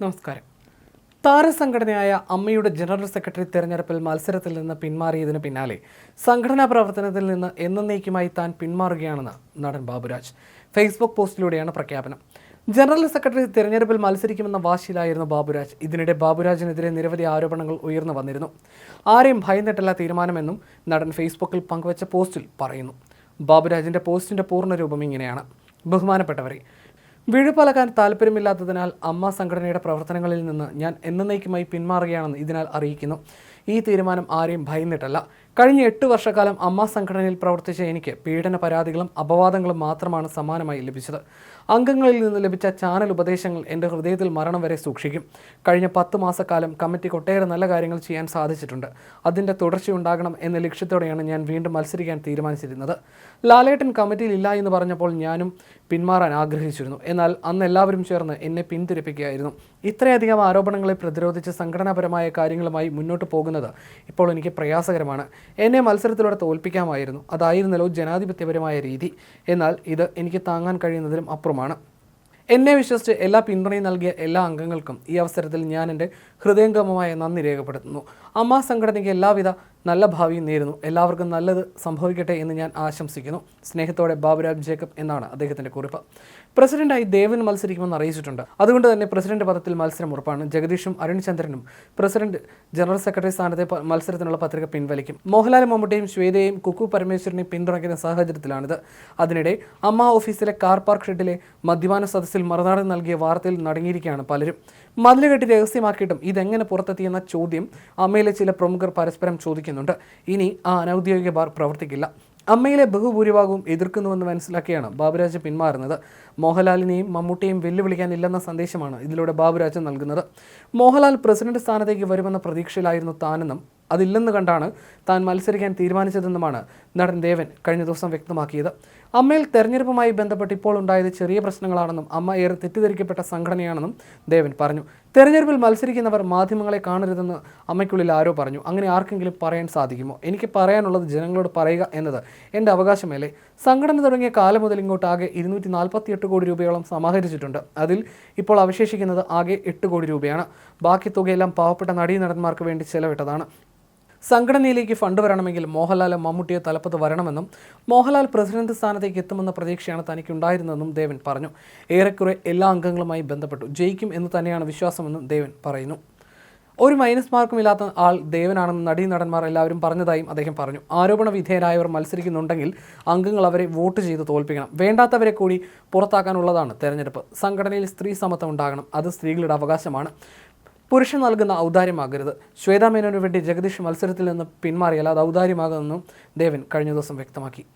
നമസ്കാരം. താരസംഘടനയായ അമ്മയുടെ general secretary തെരഞ്ഞെടുപ്പിൽ മത്സരത്തിൽ നിന്ന് പിന്മാറിയതിന് പിന്നാലെ സംഘടനാ പ്രവർത്തനത്തിൽ നിന്ന് എന്നേക്കുമായി താൻ പിന്മാറുകയാണെന്ന് നടൻ ബാബുരാജ്. ഫേസ്ബുക്ക് പോസ്റ്റിലൂടെയാണ് പ്രഖ്യാപനം. ജനറൽ സെക്രട്ടറി തെരഞ്ഞെടുപ്പിൽ മത്സരിക്കുമെന്ന വാശിയിലായിരുന്നു ബാബുരാജ്. ഇതിനിടെ ബാബുരാജിനെതിരെ നിരവധി ആരോപണങ്ങൾ ഉയർന്നു വന്നിരുന്നു. ആരെയും ഭയന്നിട്ടല്ല തീരുമാനമെന്നും നടൻ ഫേസ്ബുക്കിൽ പങ്കുവച്ച പോസ്റ്റിൽ പറയുന്നു. ബാബുരാജിന്റെ പോസ്റ്റിന്റെ പൂർണരൂപം ഇങ്ങനെയാണ്. ബഹുമാനപ്പെട്ടവരെ വീഴുപലകാൻ താല്പര്യമില്ലാത്തതിനാൽ അമ്മ സംഘടനയുടെ പ്രവർത്തനങ്ങളിൽ നിന്ന് ഞാൻ എന്നേക്കുമായി പിന്മാറുകയാണെന്ന് ഇതിനാൽ അറിയിക്കുന്നു. ഈ തീരുമാനം ആരെയും ഭയന്നിട്ടല്ല. കഴിഞ്ഞ എട്ട് വർഷക്കാലം അമ്മ സംഘടനയിൽ പ്രവർത്തിച്ച എനിക്ക് പീഡന പരാതികളും അപവാദങ്ങളും മാത്രമാണ് സമാനമായി ലഭിച്ചത്. അംഗങ്ങളിൽ നിന്ന് ലഭിച്ച ചാനൽ ഉപദേശങ്ങൾ എന്റെ ഹൃദയത്തിൽ മരണം വരെ സൂക്ഷിക്കും. കഴിഞ്ഞ പത്ത് മാസക്കാലം കമ്മിറ്റിക്ക് ഒട്ടേറെ നല്ല കാര്യങ്ങൾ ചെയ്യാൻ സാധിച്ചിട്ടുണ്ട്. അതിന്റെ തുടർച്ചയുണ്ടാകണം എന്ന ലക്ഷ്യത്തോടെയാണ് ഞാൻ വീണ്ടും മത്സരിക്കാൻ തീരുമാനിച്ചിരുന്നത്. ലാലേട്ടൻ കമ്മിറ്റിയിൽ ഇല്ല എന്ന് പറഞ്ഞപ്പോൾ ഞാനും പിന്മാറാൻ ആഗ്രഹിച്ചിരുന്നു. എന്നാൽ അന്ന് എല്ലാവരും ചേർന്ന് എന്നെ പിന്തിരിപ്പിക്കുകയായിരുന്നു. ഇത്രയധികം ആരോപണങ്ങളെ പ്രതിരോധിച്ച് സംഘടനാപരമായ കാര്യങ്ങളുമായി മുന്നോട്ട് പോകുന്നത് ഇപ്പോൾ എനിക്ക് പ്രയാസകരമാണ്. എന്നെ മത്സരത്തിലൂടെ തോൽപ്പിക്കാമായിരുന്നു. അതായിരുന്നല്ലോ ജനാധിപത്യപരമായ രീതി. എന്നാൽ ഇത് എനിക്ക് താങ്ങാൻ കഴിയുന്നതിലും അപ്പുറമാണ്. എന്നെ വിശ്വസിച്ച് എല്ലാ പിന്തുണയും നൽകിയ എല്ലാ അംഗങ്ങൾക്കും ഈ അവസരത്തിൽ ഞാൻ എന്റെ ഹൃദയംഗമമായ നന്ദി രേഖപ്പെടുത്തുന്നു. അമ്മ സംഘടനയ്ക്ക് എല്ലാവിധ നല്ല ഭാവിയും നേരുന്നു. എല്ലാവർക്കും നല്ലത് സംഭവിക്കട്ടെ എന്ന് ഞാൻ ആശംസിക്കുന്നു. സ്നേഹത്തോടെ ബാബുരാജ് ജേക്കബ് എന്നാണ് അദ്ദേഹത്തിന്റെ കുറിപ്പ്. പ്രസിഡന്റായി ദേവൻ മത്സരിക്കുമെന്ന് അറിയിച്ചിട്ടുണ്ട്. അതുകൊണ്ട് തന്നെ പ്രസിഡന്റ് പദത്തിൽ മത്സരം ഉറപ്പാണ്. ജഗദീഷും അരുൺചന്ദ്രനും പ്രസിഡന്റ് ജനറൽ സെക്രട്ടറി സ്ഥാനത്തെ മത്സരത്തിനുള്ള പത്രിക പിൻവലിക്കും. മോഹൻലാൽ മമ്മൂട്ടിയും ശ്വേതയും കുക്കു പരമേശ്വരനെയും പിന്തുണയ്ക്കുന്ന സാഹചര്യത്തിലാണിത്. അതിനിടെ അമ്മ ഓഫീസിലെ കാർ പാർക്ക് ഷെഡിലെ മദ്യപാന സദസ്സിൽ മറുനാടൻ നൽകിയ വാർത്തയിൽ നടങ്ങിയിരിക്കുകയാണ് പലരും. മതിലുകെട്ടി രഹസ്യമാക്കിയിട്ടും ഇതെങ്ങനെ പുറത്തെത്തിയെന്ന ചോദ്യം അമ്മയിലെ ചില പ്രമുഖർ പരസ്പരം ചോദിക്കുന്നുണ്ട് ഇനി ആ അനൗദ്യോഗിക ബാർ പ്രവർത്തിക്കില്ല. അമ്മയിലെ ബഹുഭൂരിഭാഗവും എതിർക്കുന്നുവെന്ന് മനസ്സിലാക്കിയാണ് ബാബുരാജ് പിന്മാറുന്നത്. മോഹൻലാലിനെയും മമ്മൂട്ടിയെയും വെല്ലുവിളിക്കാനില്ലെന്ന സന്ദേശമാണ് ഇതിലൂടെ ബാബുരാജ് നൽകുന്നത്. മോഹൻലാൽ പ്രസിഡന്റ് സ്ഥാനത്തേക്ക് വരുമെന്ന പ്രതീക്ഷയിലായിരുന്നു താനെന്നും അതില്ലെന്ന് കണ്ടാണ് താൻ മത്സരിക്കാൻ തീരുമാനിച്ചതെന്നുമാണ് നടൻ ദേവൻ കഴിഞ്ഞ ദിവസം വ്യക്തമാക്കിയത്. അമ്മയിൽ തെരഞ്ഞെടുപ്പുമായി ബന്ധപ്പെട്ട് ഇപ്പോൾ ഉണ്ടായത് ചെറിയ പ്രശ്നങ്ങളാണെന്നും അമ്മ ഏറെ തെറ്റിദ്ധരിക്കപ്പെട്ട സംഘടനയാണെന്നും ദേവൻ പറഞ്ഞു. തെരഞ്ഞെടുപ്പിൽ മത്സരിക്കുന്നവർ മാധ്യമങ്ങളെ കാണരുതെന്ന് അമ്മയ്ക്കുള്ളിൽ ആരോ പറഞ്ഞു. അങ്ങനെ ആർക്കെങ്കിലും പറയാൻ സാധിക്കുമോ? എനിക്ക് പറയാനുള്ളത് ജനങ്ങളോട് പറയുക എന്നത്. എന്റെ അവകാശമല്ലേ സംഘടന തുടങ്ങിയ കാലം മുതൽ ഇങ്ങോട്ട് ആകെ ഇരുന്നൂറ്റി നാൽപ്പത്തി എട്ട് കോടി രൂപയോളം സമാഹരിച്ചിട്ടുണ്ട്. അതിൽ ഇപ്പോൾ അവശേഷിക്കുന്നത് ആകെ എട്ട് കോടി രൂപയാണ്. ബാക്കി തുകയെല്ലാം പാവപ്പെട്ട നടീനടന്മാർക്ക് വേണ്ടി ചെലവിട്ടതാണ്. സംഘടനയിലേക്ക് ഫണ്ട് വരണമെങ്കിൽ മോഹൻലാൽ മമ്മൂട്ടിയെ തലപ്പത്ത് വരണമെന്നും മോഹൻലാൽ പ്രസിഡന്റ് സ്ഥാനത്തേക്ക് എത്തുമെന്ന പ്രതീക്ഷയാണ് തനിക്കുണ്ടായിരുന്നതെന്നും ദേവൻ പറഞ്ഞു. ഏറെക്കുറെ എല്ലാ അംഗങ്ങളുമായി ബന്ധപ്പെട്ടു. ജയിക്കും എന്ന് തന്നെയാണ് വിശ്വാസമെന്നും ദേവൻ പറയുന്നു. ഒരു മൈനസ് മാർക്കും ഇല്ലാത്ത ആൾ ദേവനാണെന്ന് നടീനടന്മാർ എല്ലാവരും പറഞ്ഞതായും അദ്ദേഹം പറഞ്ഞു. ആരോപണ വിധേയരായവർ മത്സരിക്കുന്നുണ്ടെങ്കിൽ അംഗങ്ങൾ അവരെ വോട്ട് ചെയ്ത് തോൽപ്പിക്കണം. വേണ്ടാത്തവരെ കൂടി പുറത്താക്കാനുള്ളതാണ് തെരഞ്ഞെടുപ്പ്. സംഘടനയിൽ സ്ത്രീ സമത്വം ഉണ്ടാകണം. അത് സ്ത്രീകളുടെ അവകാശമാണ്. പുരുഷൻ നൽകുന്ന ഔദാര്യമാകരുത്. ശ്വേതാമേനോന് വേണ്ടി ജഗദീഷ് മത്സരത്തിൽ നിന്ന് പിന്മാറിയാൽ അത് ഔദാര്യമാകുമെന്നും ദേവൻ കഴിഞ്ഞ ദിവസം വ്യക്തമാക്കി.